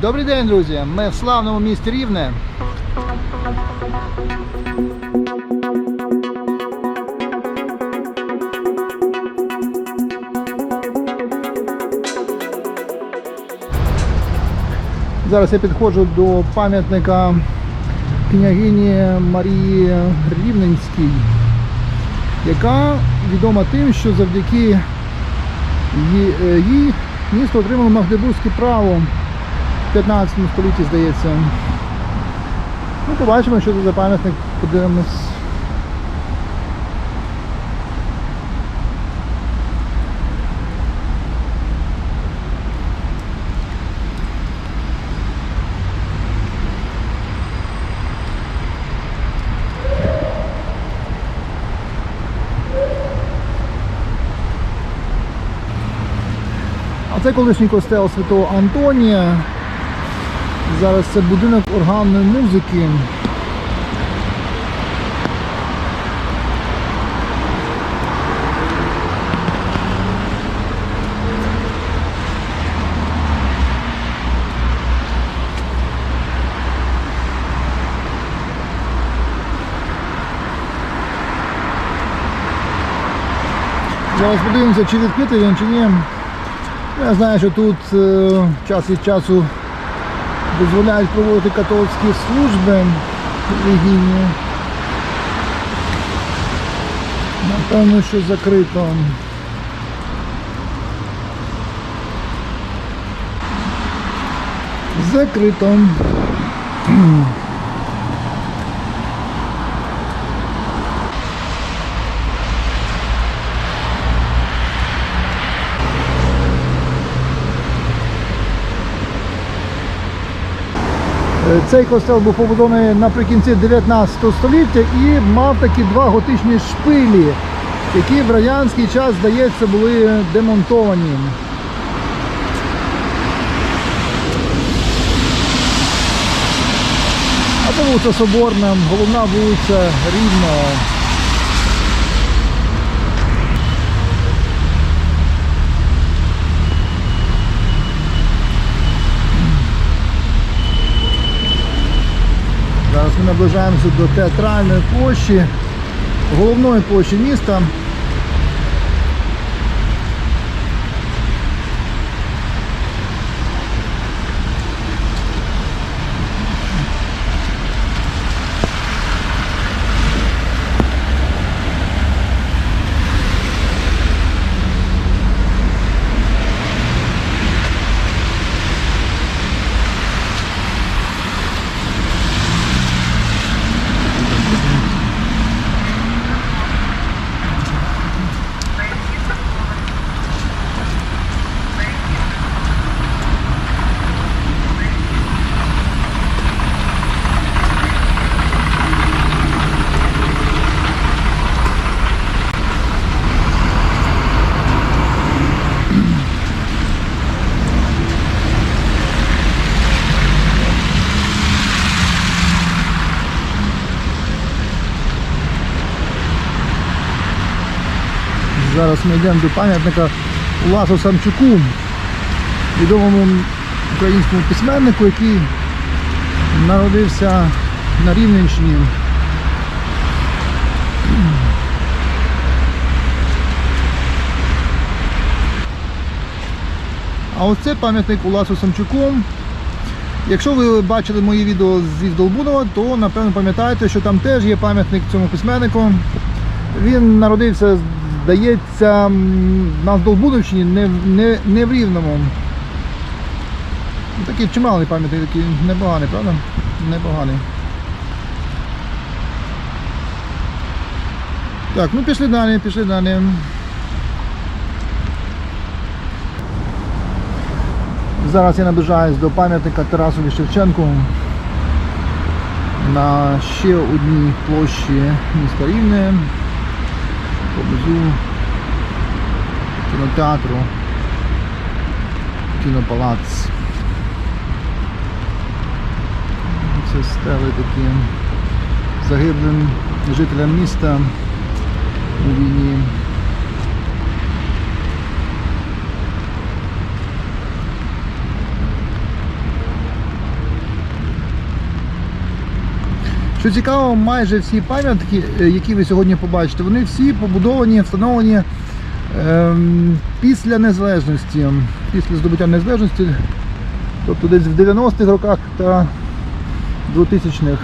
Добрий день, друзі! Ми в славному місті Рівне. Зараз я підходжу до пам'ятника княгині Марії Рівненській, яка відома тим, що завдяки їй, е, місто отримало Магдебурзьке право 15 столітті, здається. Ну, побачимо, що це за пам'ятник, подивимось. А це колишній костел Святого Антонія. Зараз це будинок органної музики. Зараз подивимося, чи відкритий він, чи ні. Я знаю, що тут е, час від часу дозволяють проводити католицькі служби релігійні. Напевно, що закрито. Закрито. Цей костел був побудований наприкінці 19 століття і мав такі два готичні шпилі, які в радянський час, здається, були демонтовані. А це вулиця Соборна, головна вулиця Рівного. Зараз наближаємося до театральної площі, головної площі міста. Зараз ми йдемо до пам'ятника Уласу Самчуку, відомому українському письменнику, який народився на Рівненщині. А оце пам'ятник Уласу Самчуку. Якщо ви бачили мої відео зі Здолбунова, то напевно пам'ятаєте, що там теж є пам'ятник цьому письменнику. Він народився, здається, на Здолбуновщині, не, не, не в Рівному. Такий чималий пам'ятник, такий непоганий, правда? Непоганий. Так, ну пішли далі, пішли далі. Зараз я наближаюсь до пам'ятника Тарасові Шевченку на ще одній площі міста Рівне поблизу кінотеатру Кінопалац. Це стали такі загиблим жителям міста у війні. Що цікаво, майже всі пам'ятки, е, які ви сьогодні побачите, вони всі побудовані, встановлені ем, після незалежності, після здобуття незалежності, тобто десь в 90-х роках та 2000-х.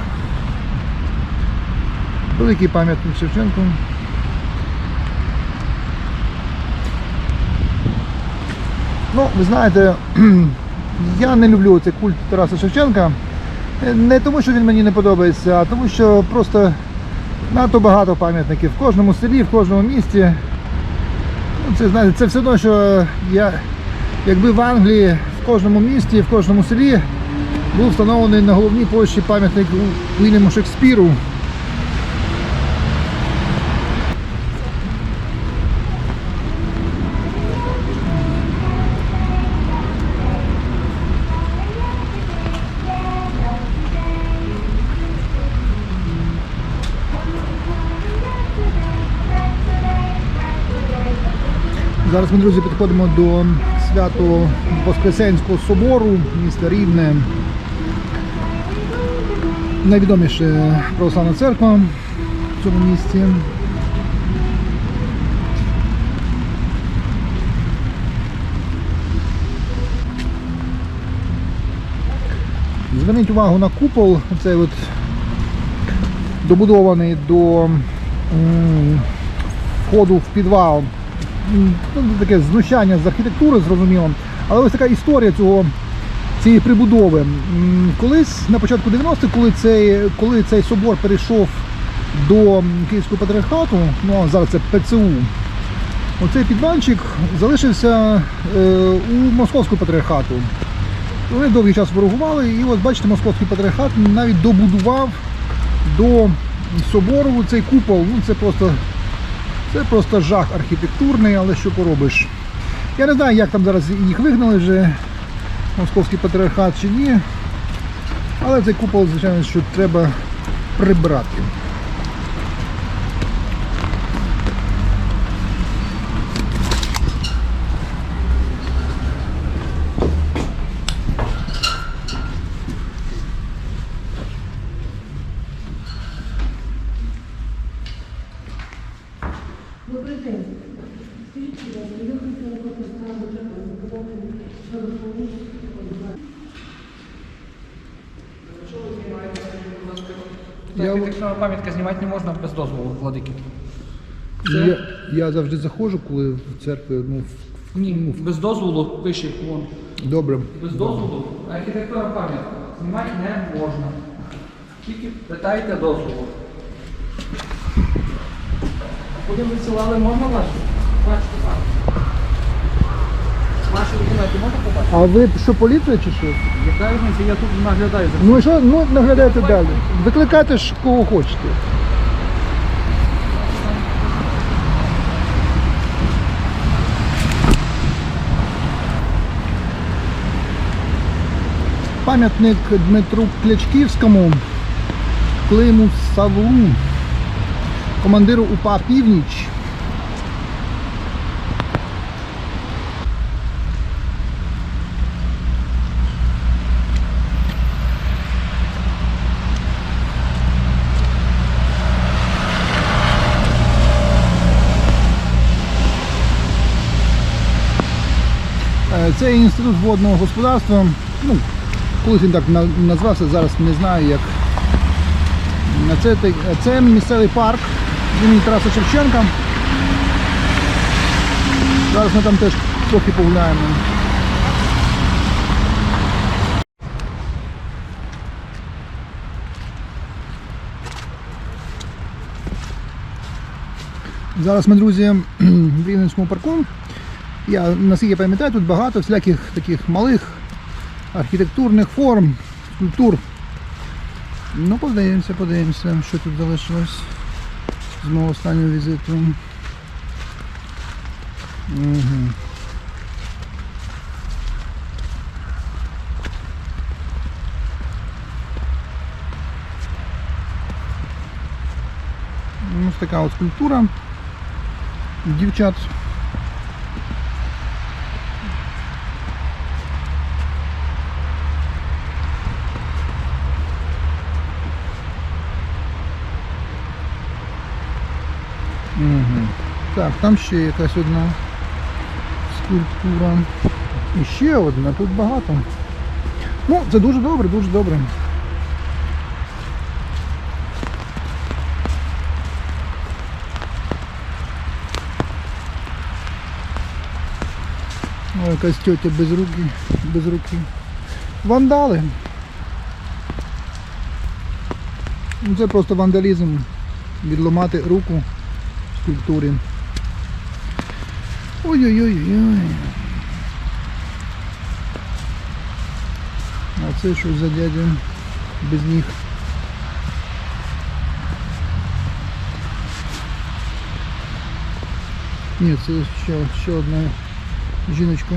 Великий пам'ятник Шевченку. Ну, ви знаєте, я не люблю цей культ Тараса Шевченка. Е, Не тому, що він мені не подобається, а тому, що просто надто багато пам'ятників в кожному селі, в кожному місті. Ну, Це, знаєте, це все одно, що я, якби в Англії в кожному місті, в кожному селі був встановлений на головній площі пам'ятник Вільяму Шекспіру. Зараз ми, друзі, підходимо до свято Воскресенського собору міста Рівне. Найвідоміша православна церква в цьому місті. Зверніть увагу на купол, цей от добудований до входу в підвал ну, таке знущання з архітектури, зрозуміло. Але ось така історія цього, цієї прибудови. Колись на початку 90-х, коли цей, коли цей собор перейшов до Київського патріархату, ну а зараз це ПЦУ, оцей підвальчик залишився е, у Московського патріархату. Вони довгий час ворогували, і от бачите, Московський патріархат навіть добудував до собору цей купол. Ну, це просто це просто жах архітектурний, але що поробиш. Я не знаю, як там зараз їх вигнали вже, московський патріархат чи ні. Але цей купол, звичайно, що треба прибрати. Я- пам'ятка знімати не можна без дозволу владики. Я, я завжди заходжу, коли в церкві, ну, в- Ні, без дозволу пише вон. добре. Без дозволу архітектура пам'ятка знімати не можна. Тільки питайте дозволу. А Куди висилали, можна ваші? Бачите, так. Ваші документи можна побачити? А ви що, поліція чи що? Яка різниця, я тут наглядаю за Ну і що, ну наглядайте далі. Викликайте ж кого хочете. Пам'ятник Дмитру Клячківському, Климу Савлу, командиру УПА Північ. Це інститут водного господарства. Ну, колись він так назвався, зараз не знаю як. Це, це місцевий парк імені Тараса Шевченка. Зараз ми там теж трохи погуляємо. Зараз ми, друзі, в Рівненському парку. Я наскільки пам'ятаю, тут багато всіляких таких малих архітектурних форм, скульптур. Ну, подивимося, подивимося, що тут залишилось з мого останнього візиту. Угу. Ось така от скульптура дівчат. Так, там ще якась одна скульптура. І ще одна, тут багато. Ну, це дуже добре, дуже добре. О, якась тетя без руки, без руки. Вандали. Ну, Це просто вандалізм. Відламати руку скульптурі. Ой-ой-ой-ой. А це що за дядя без ніг? Ні, це ще, ще одна жіночка.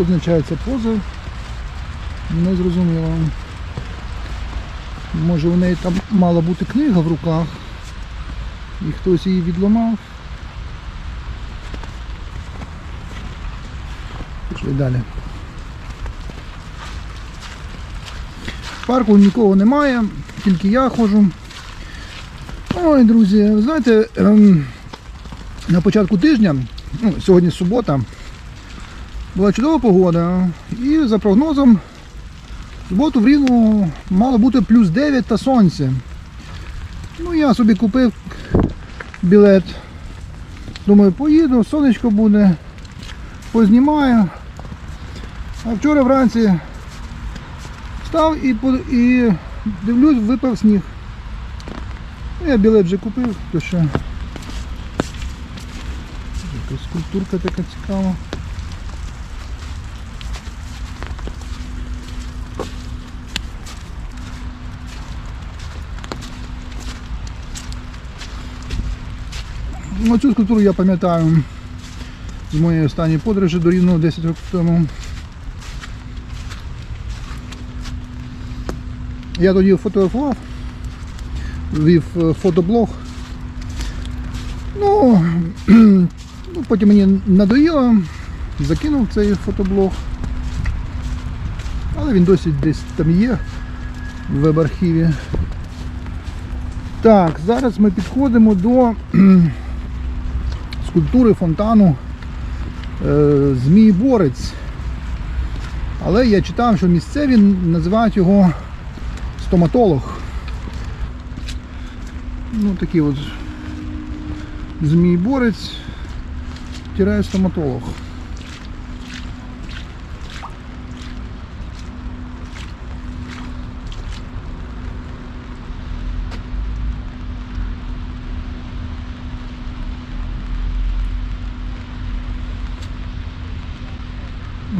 Що означає ця поза? Не зрозуміло. Може у неї там мала бути книга в руках і хтось її відламав. Пішли далі. В парку нікого немає, тільки я ходжу. Ой, друзі, знаєте, ем, на початку тижня, ну, сьогодні субота, була чудова погода. І за прогнозом, суботу в Рівному мало бути плюс 9 та сонце. Ну, я собі купив білет. Думаю, поїду, сонечко буде, познімаю. А вчора вранці встав і, і дивлюсь, випав сніг. Ну, Я білет вже купив, то. Якась скульптурка така цікава. Ну, цю скульптуру я пам'ятаю з моєї останньої подорожі до Рівного 10 років тому. Я тоді фотографував, вів е, фотоблог. Ну, ну, потім мені надоїло, закинув цей фотоблог. Але він досі десь там є в веб-архіві. Так, зараз ми підходимо до скульптури фонтану е, Змій Борець. Але я читав, що місцеві називають його стоматолог. Ну такий от Змій Борець тирає стоматолог.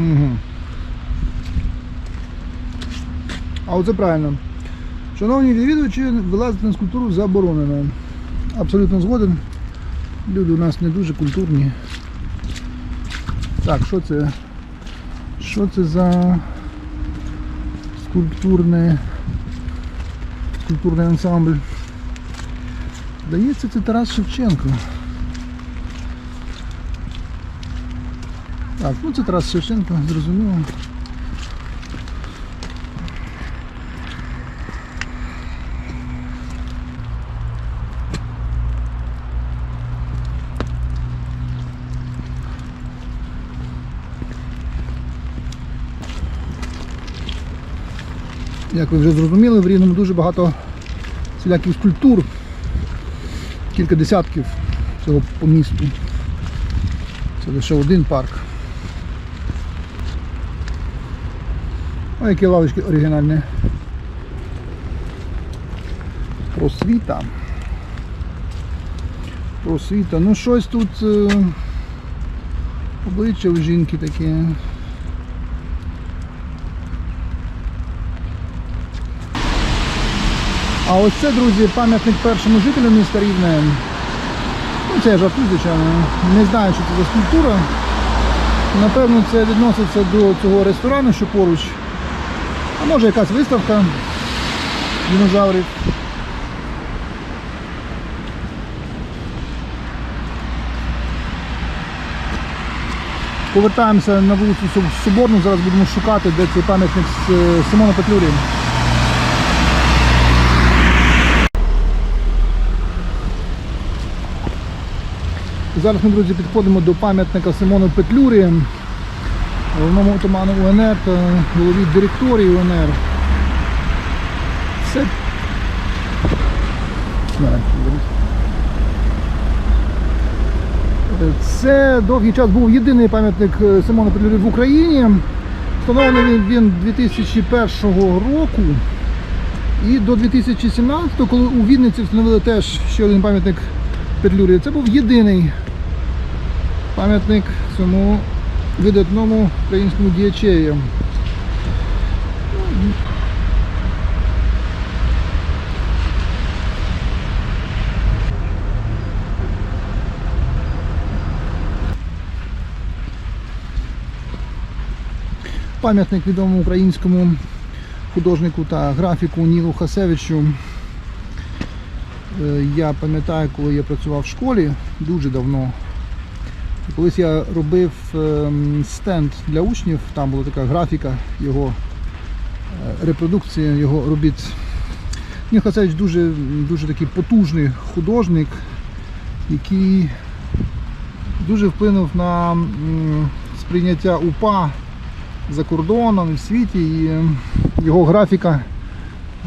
Угу. А оце правильно. Шановні відвідувачі, вилазити на скульптуру заборонено. Абсолютно згоден. Люди у нас не дуже культурні. Так, що це? Що це за скульптурне скульптурний ансамбль? Здається, це Тарас Шевченко. Так, ну це Тарас Шевченко, зрозуміло. Як ви вже зрозуміли, в Рівному дуже багато всіляких скульптур, кілька десятків цього по місту. Це лише один парк. Ось які лавочки оригінальні. Просвіта. Просвіта. Ну щось тут е, обличчя у жінки таке. А ось це, друзі, пам'ятник першому жителю міста Рівне. Ну це я жартую, звичайно. Не знаю, що це за скульптура. Напевно, це відноситься до цього ресторану, що поруч. А може якась виставка динозаврів. Повертаємося на вулицю Соборну, зараз будемо шукати, де цей пам'ятник е, Симона Петлюрі. Зараз ми, друзі, підходимо до пам'ятника Симону Петлюрі, головному отаману УНР та голові директорії УНР. Це... Це довгий час був єдиний пам'ятник е, Симона Петлюрі в Україні. Встановлений він, він 2001 року. І до 2017, коли у Вінниці встановили теж ще один пам'ятник Петлюрі, це був єдиний пам'ятник цьому видатному українському діячеві. Пам'ятник відомому українському художнику та графіку Нілу Хасевичу. Е, Я пам'ятаю, коли я працював в школі дуже давно. Колись я робив ем, стенд для учнів, там була така графіка його е, репродукція його робіт. Ніл Хасевич дуже, дуже такий потужний художник, який дуже вплинув на сприйняття УПА за кордоном і в світі. І е, його графіка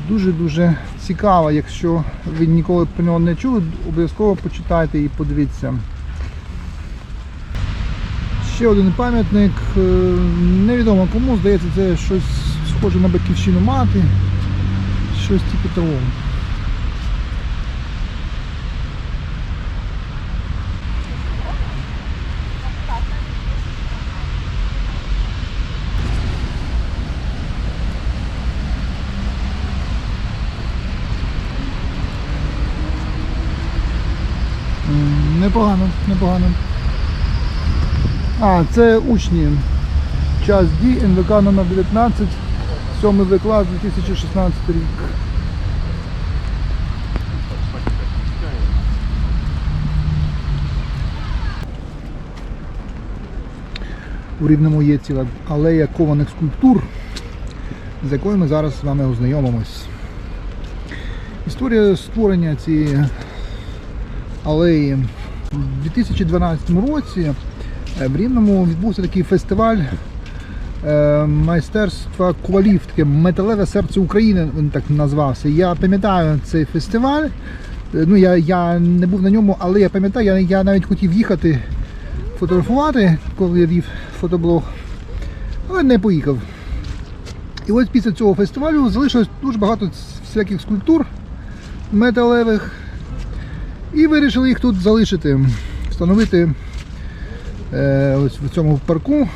дуже-дуже цікава. Якщо ви ніколи про нього не чули, обов'язково почитайте і подивіться. Ще один пам'ятник. е, Невідомо кому, здається, це щось схоже на батьківщину мати. Щось типу того. Непогано, непогано. А, це учні. Час дій, НВК номер 19, 7 В клас 2016 рік. У Рівному є ціла алея кованих скульптур, з якою ми зараз з вами ознайомимось. Історія створення цієї алеї у 2012 році в Рівному відбувся такий фестиваль е, майстерства ковалів, таке металеве серце України, він так назвався. Я пам'ятаю цей фестиваль. Е, Ну, я, я не був на ньому, але я пам'ятаю, я, я навіть хотів їхати фотографувати, коли я вів фотоблог, але не поїхав. І ось після цього фестивалю залишилось дуже багато всяких скульптур металевих. І вирішили їх тут залишити, встановити е, ось в цьому парку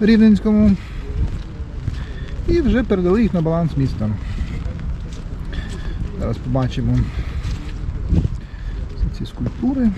Рівненському. І вже передали їх на баланс міста. Зараз побачимо ці скульптури.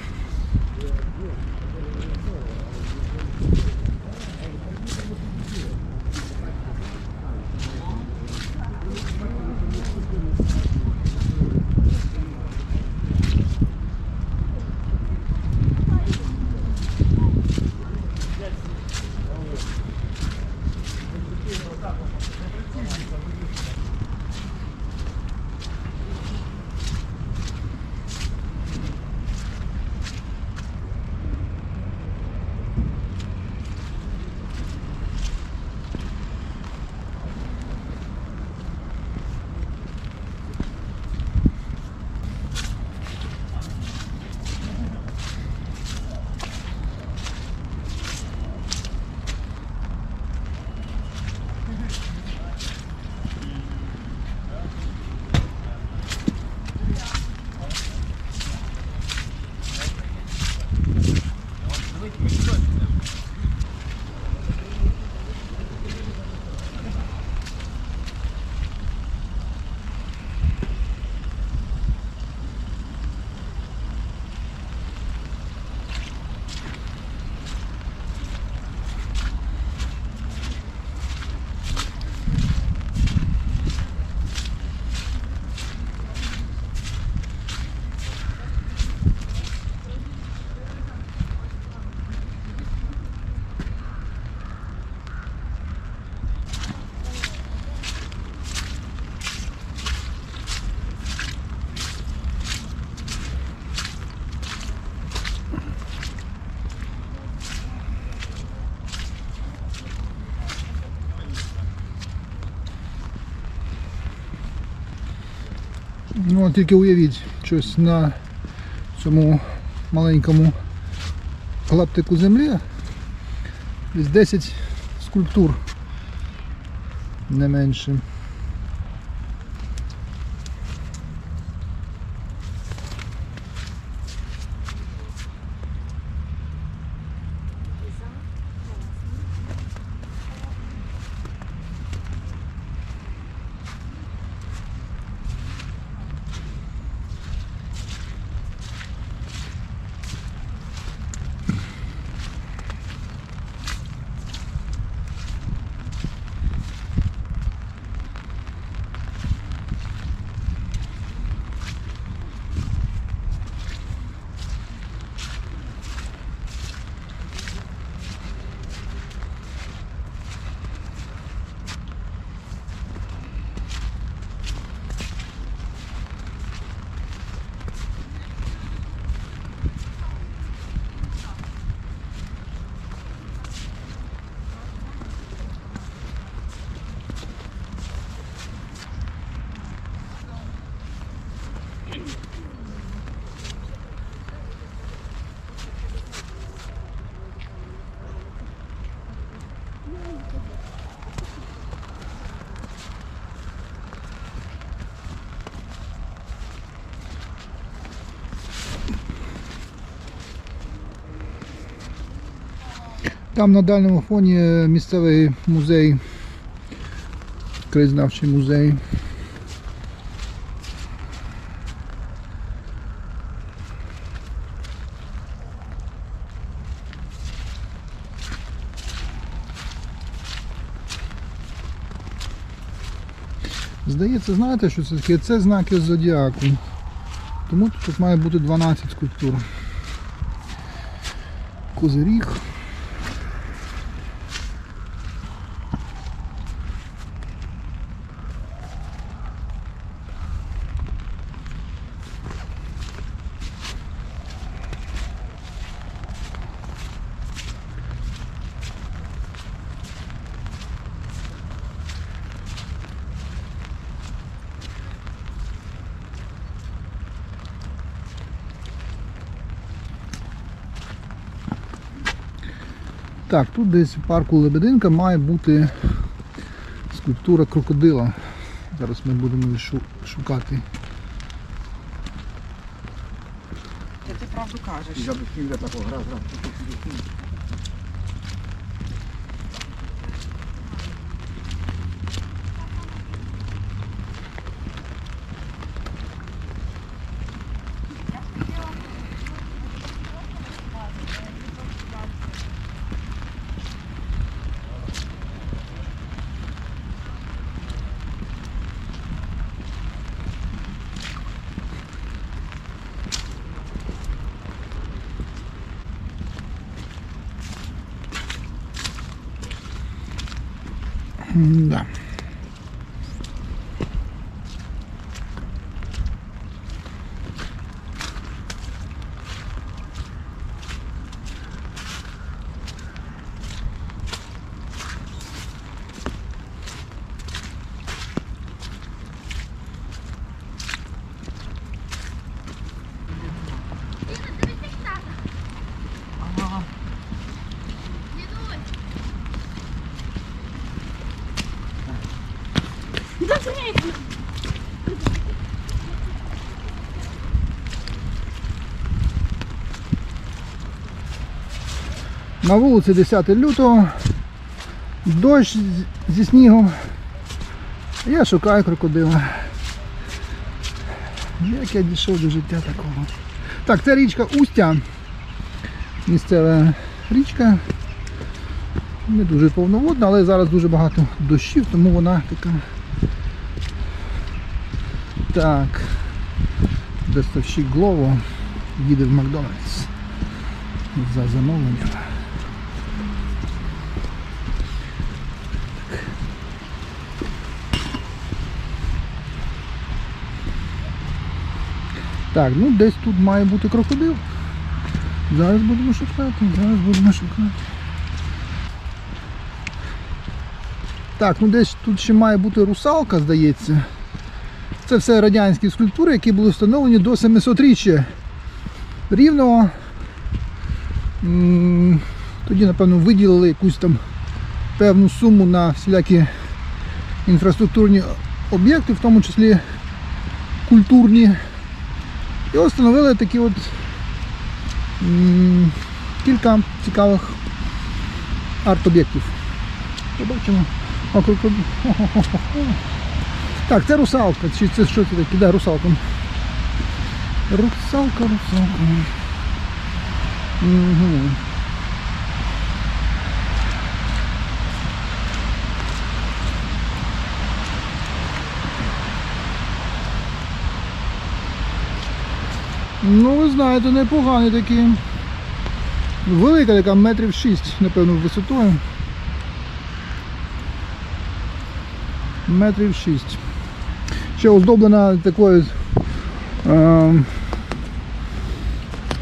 Ну, тільки уявіть, щось на цьому маленькому клаптику землі. Десь 10 скульптур. Не менше. Там на дальньому фоні місцевий музей, краєзнавчий музей. Здається, знаєте, що це таке? Це знаки зодіаку. Тому тут має бути 12 скульптур. Козиріг. Так, тут десь в парку Лебединка має бути скульптура крокодила. Зараз ми будемо її шукати. Та ти правду кажеш. Я дослівля такого раз, гра. Да. На вулиці 10 лютого, дощ зі снігом. Я шукаю крокодила. Як я дійшов до життя такого. Так, це річка Устя. Місцева річка. Не дуже повноводна, але зараз дуже багато дощів, тому вона така. Так. Доставщик Глово їде в Макдональдс за замовленням. Так, ну десь тут має бути крокодил. Зараз будемо шукати, зараз будемо шукати. Так, ну десь тут ще має бути русалка, здається. Це все радянські скульптури, які були встановлені до 700-річчя рівного. Тоді, напевно, виділили якусь там певну суму на всілякі інфраструктурні об'єкти, в тому числі культурні. І встановили такі от кілька цікавих арт-об'єктів. Побачимо. Так, це русалка. Чи це що це таке? Да, русалка. Русалка, русалка. Ну, ви знаєте, непоганий такий. Велика така, метрів 6, напевно, висотою. Метрів 6. Ще оздоблена такою е,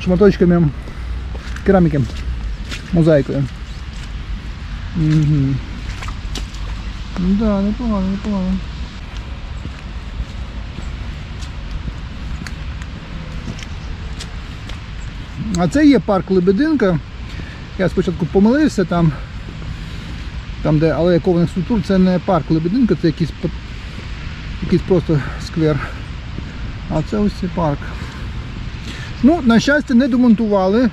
шматочками кераміки, мозаїкою. Угу. Да, непогано, непогано. А це є парк Лебединка. Я спочатку помилився там, там де алея кованих структур, це не парк Лебединка, це якийсь, якийсь просто сквер. А це ось цей парк. Ну, на щастя, не демонтували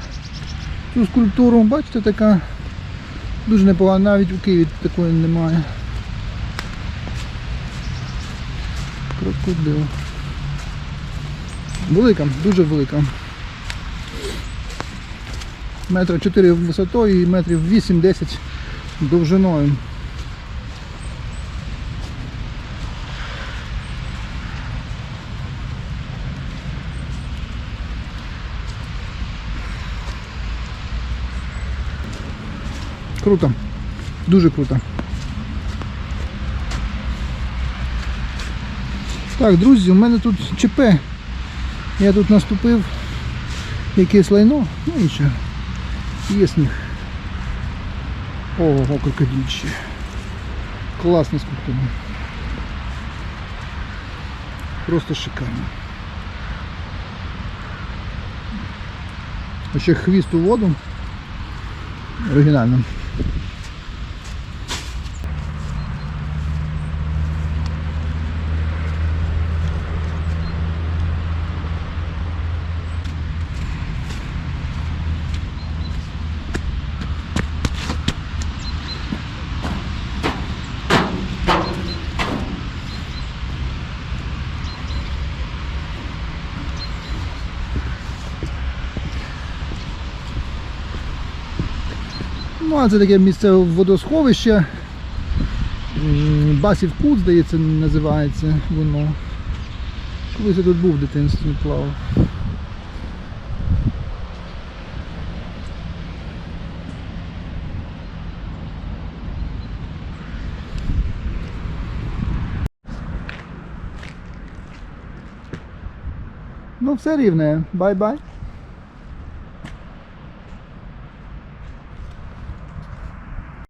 цю скульптуру. Бачите, така дуже непогана, навіть у Києві такої немає. Крокодил. Велика, дуже велика. Метра 4 висотою і метрів 8-10 довжиною. Круто. Дуже круто. Так, друзі, у мене тут ЧП. Я тут наступив якесь лайно, ну нічого. Є них Ого, классно Класна скульптура. Просто шикарно. вообще ще хвіст у воду. Оригінально. Це таке місцеве водосховище. Басів кут, здається, називається воно. Колись я тут був в дитинстві плавав. Ну, все рівне. Бай-бай.